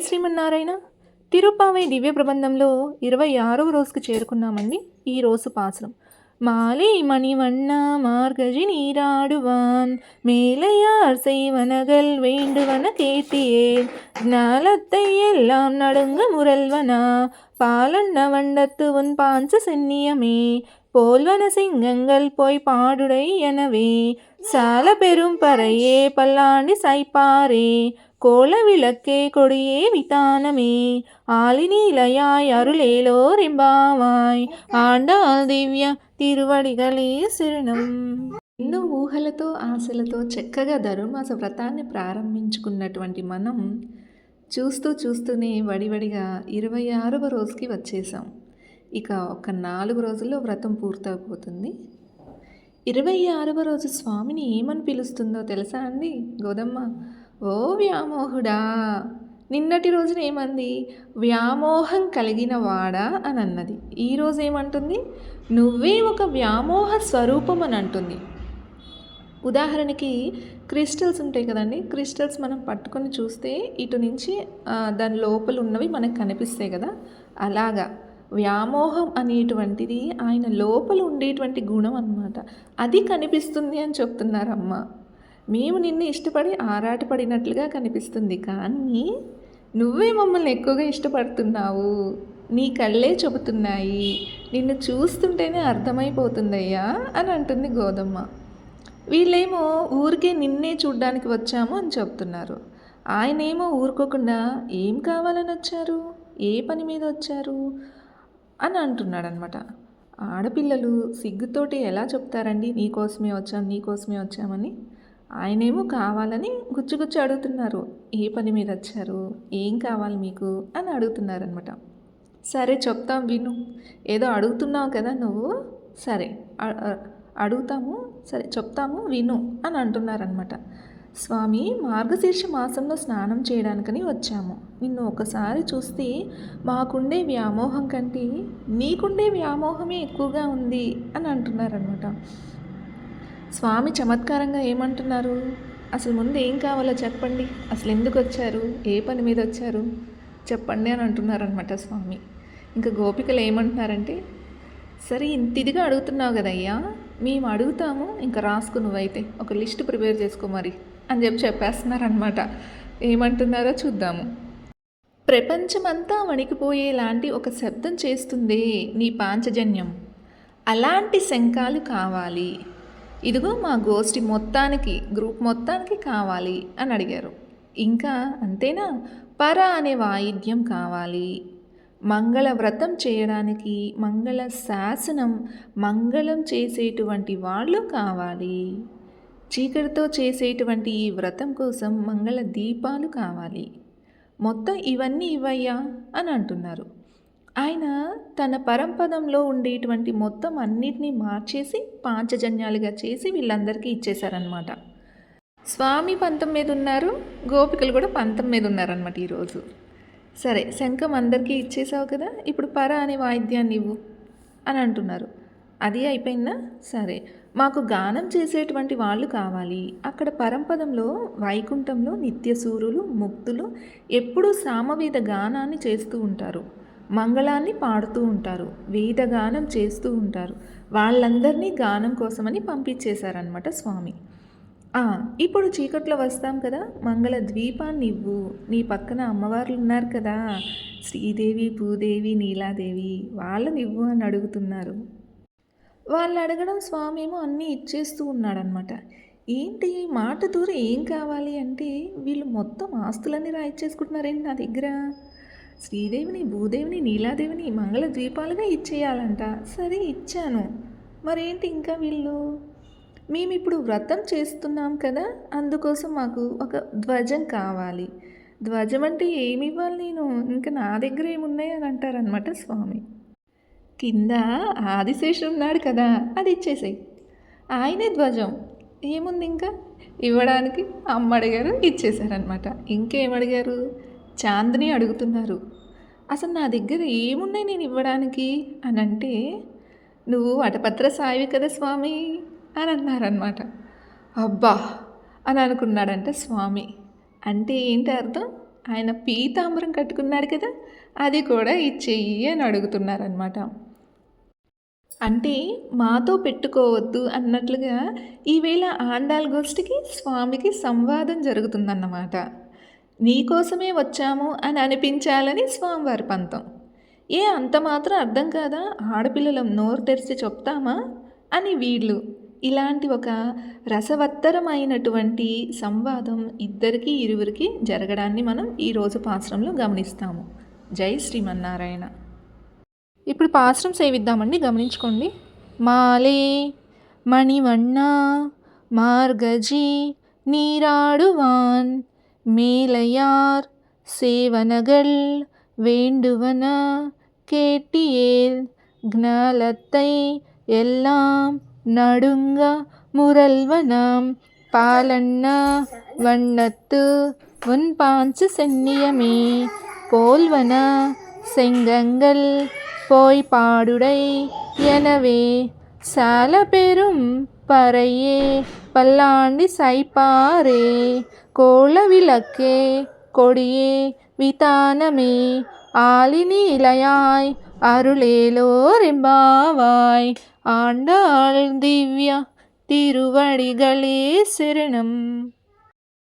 శ్రీమన్నారాయణ తిరుప్పావై దివ్య ప్రబంధంలో ఇరవై ఆరవ రోజుకు చేరుకున్నామండి ఈ రోజు పాసనం மாலை மணிவண்ணா மார்கழி நீராடுவான் மேலையார் செய்வனகள் வேண்டுவன கேட்டியேன் ஞாலத்தை எல்லாம் நடுங்க முரல்வனா பாலண்ண வண்டத்து உன் பாஞ்ச சென்னியமே போல்வன சிங்கங்கள் போய் பாடுடை எனவே சால பெரும் பறையே பல்லாண்டி சைப்பாரே கோல விளக்கே கொடியே விதானமே ஆளிநீலையாய் అరులేలోరింబావాయ్ ఆండాల్ దివ్య తిరువడిగలే శరణం ఎన్నో ఊహలతో ఆశలతో చక్కగా ధనుర్మాస వ్రతాన్ని ప్రారంభించుకున్నటువంటి మనం చూస్తూ చూస్తూనే వడివడిగా ఇరవై ఆరవ రోజుకి వచ్చేసాం ఇక ఒక నాలుగు రోజుల్లో వ్రతం పూర్తయిపోతుంది. ఇరవై ఆరవ రోజు స్వామిని ఏమని పిలుస్తుందో తెలుసా అండి? గోదమ్మ ఓ వ్యామోహుడా నిన్నటి రోజున ఏమంది? వ్యామోహం కలిగిన వాడా అని అన్నది. ఈరోజు ఏమంటుంది? నువ్వే ఒక వ్యామోహ స్వరూపం అని అంటుంది. ఉదాహరణకి క్రిస్టల్స్ ఉంటాయి కదండి క్రిస్టల్స్ మనం పట్టుకొని చూస్తే ఇటు నుంచి దాని లోపల ఉన్నవి మనకు కనిపిస్తాయి కదా. అలాగా. వ్యామోహం అనేటువంటిది ఆయన లోపల ఉండేటువంటి గుణం అన్నమాట. అది కనిపిస్తుంది అని చెప్తున్నారమ్మ. మేము నిన్ను ఇష్టపడి ఆరాటపడినట్లుగా కనిపిస్తుంది. కానీ నువ్వే మమ్మల్ని ఎక్కువగా ఇష్టపడుతున్నావు. నీ కళ్ళే చెబుతున్నాయి. నిన్ను చూస్తుంటేనే అర్థమైపోతుందయ్యా అని అంటుంది గోదమ్మ. వీళ్ళేమో ఊరికే నిన్నే చూడ్డానికి వచ్చాము అని చెప్తున్నారు. ఆయనేమో ఊరుకోకుండా ఏం కావాలని వచ్చారు? ఏ పని మీద వచ్చారు? అని అంటున్నాడనమాట. ఆడపిల్లలు సిగ్గుతోటి ఎలా చెప్తారండి? నీకోసమే వచ్చాం నీకోసమే వచ్చామని? ఆయనేమో కావాలని గుచ్చుగుచ్చు అడుగుతున్నారు. ఏ పని మీద వచ్చారు? ఏం కావాలి మీకు? అని అడుగుతున్నారనమాట. సరే చెప్తాం విను. ఏదో అడుగుతున్నావు కదా నువ్వు? సరే అడుగుతాము. సరే చెప్తాము విను అని అంటున్నారనమాట. స్వామి మార్గశీర్ష మాసంలో స్నానం చేయడానికని వచ్చాము. నిన్ను ఒకసారి చూస్తే మాకుండే వ్యామోహం కంటే నీకుండే వ్యామోహమే ఎక్కువగా ఉంది అని అంటున్నారనమాట స్వామి చమత్కారంగా ఏమంటున్నారు? అసలు ముందు ఏం కావాలో చెప్పండి. అసలు ఎందుకు వచ్చారు? ఏ పని మీద వచ్చారు? చెప్పండి అని అంటున్నారనమాట స్వామి. ఇంకా గోపికలు ఏమంటున్నారంటే సరే ఇంత ఇదిగా అడుగుతున్నావు కదయ్యా మేము అడుగుతాము ఇంకా రాసుకు నువ్వైతే. ఒక లిస్ట్ ప్రిపేర్ చేసుకో మరి. అని చెప్పి చెప్పేస్తున్నారనమాట ఏమంటున్నారో చూద్దాము. ప్రపంచమంతా వణికిపోయేలాంటి ఒక శబ్దం చేస్తుంది నీ పాంచజన్యం. అలాంటి శంఖాలు కావాలి. ఇదిగో మా గోష్ఠి మొత్తానికి గ్రూప్ మొత్తానికి కావాలి అని అడిగారు. ఇంకా అంతేనా? పర అనే వాయిద్యం కావాలి. మంగళ వ్రతం చేయడానికి మంగళ శాసనం మంగళం చేసేటువంటి వాళ్ళు కావాలి. చీకటితో చేసేటువంటి ఈ వ్రతం కోసం మంగళ దీపాలు కావాలి. మొత్తం ఇవన్నీ ఇవ్వయ్యా అని అంటున్నారు. ఆయన తన పరంపదంలో ఉండేటువంటి మొత్తం అన్నిటినీ మార్చేసి పాంచజన్యాలుగా చేసి వీళ్ళందరికీ ఇచ్చేశారనమాట స్వామి పంతం మీద ఉన్నారు గోపికలు కూడా పంతం మీద ఉన్నారనమాట ఈరోజు. సరే శంఖం అందరికీ ఇచ్చేసావు కదా ఇప్పుడు పర అనే వాయిద్యాన్ని ఇవ్వు అని అంటున్నారు. అది అయిపోయిందా? సరే. మాకు గానం చేసేటువంటి వాళ్ళు కావాలి. అక్కడ పరంపదంలో వైకుంఠంలో నిత్యసూరులు ముక్తులు ఎప్పుడూ సామవేద గానాన్ని చేస్తూ ఉంటారు. మంగళాన్ని పాడుతూ ఉంటారు. వేద గానం చేస్తూ ఉంటారు. వాళ్ళందరినీ గానం కోసమని పంపించేశారనమాట స్వామి. ఇప్పుడు చీకట్లో వస్తాం కదా. మంగళ ద్వీపాన్ని ఇవ్వు. నీ పక్కన అమ్మవార్లు ఉన్నారు కదా. శ్రీదేవి భూదేవి నీలాదేవి. వాళ్ళని ఇవ్వు అని అడుగుతున్నారు. వాళ్ళు అడగడం స్వామి ఏమో అన్నీ ఇచ్చేస్తూ ఉన్నాడనమాట ఏంటి మాట దూరం ఏం కావాలి అంటే వీళ్ళు మొత్తం ఆస్తులన్నీ రాయిచ్చేసుకుంటున్నారేంటి నా దగ్గర? శ్రీదేవిని భూదేవిని నీలాదేవిని మంగళ ద్వీపాలుగా ఇచ్చేయాలంట. సరే ఇచ్చాను. మరేంటి ఇంకా వీళ్ళు? మేము ఇప్పుడు వ్రతం చేస్తున్నాం కదా అందుకోసం మాకు ఒక ధ్వజం కావాలి. ధ్వజం అంటే ఏమి ఇవ్వాలి నేను? ఇంకా నా దగ్గర ఏమున్నాయి అని అంటారనమాట స్వామి. కింద ఆదిశేషుడు ఉన్నాడు కదా అది ఇచ్చేసాయి. ఆయనే ధ్వజం. ఏముంది ఇంకా? ఇవ్వడానికి అమ్మ అడిగారు ఇచ్చేశారనమాట ఇంకేం అడిగారు చాందిని అడుగుతున్నారు. అసలు నా దగ్గర ఏమున్నాయి నేను ఇవ్వడానికి? అని అంటే నువ్వు వటపత్ర సాయివి కదా స్వామి? అని అన్నారనమాట అబ్బా! అని అనుకున్నాడంట స్వామి. అంటే ఏంటి అర్థం? ఆయన పీతాంబరం కట్టుకున్నాడు కదా అది కూడా ఇచ్చేయి అని అడుగుతున్నారనమాట అంటే మాతో పెట్టుకోవద్దు అన్నట్లుగా ఈవేళ ఆండాల్ గోష్ఠికి స్వామికి సంవాదం జరుగుతుందన్నమాట. నీకోసమే వచ్చాము అని అనిపించాలని స్వామివారి పంతం. ఏ అంత మాత్రం అర్థం కాదా? ఆడపిల్లలం నోరు తెరిచి చెప్తామా? అని వీళ్ళు ఇలాంటి ఒక రసవత్తరమైనటువంటి సంవాదం ఇద్దరికి ఇరువురికి జరగడాన్ని మనం ఈరోజు పాశ్రంలో గమనిస్తాము. జై శ్రీమన్నారాయణ. ఇప్పుడు పాశ్రం సేవిద్దామండి గమనించుకోండి. మాలే మణివన్న మార్గజీ నీరాడువాన్ మేలయార్ సేవనగల్ వేండువన కేటియేల్ జ్ఞాలతై ఎల్లాం నడుంగ మురల్వనం పాలన్న వన్నత్తు ఉన్పాంచు సన్నియమే పోల్వన సెంగంగల్ போய் பாடுடை. எனவே சால பெரும் பறையே பல்லாண்டி சைப்பாரே கோல விளக்கே கொடியே விதானமே ஆலினி இலையாய் அருளேலோரெம்பாவாய். ஆண்டாள் திவ்யா திருவடிகளே சரணம்.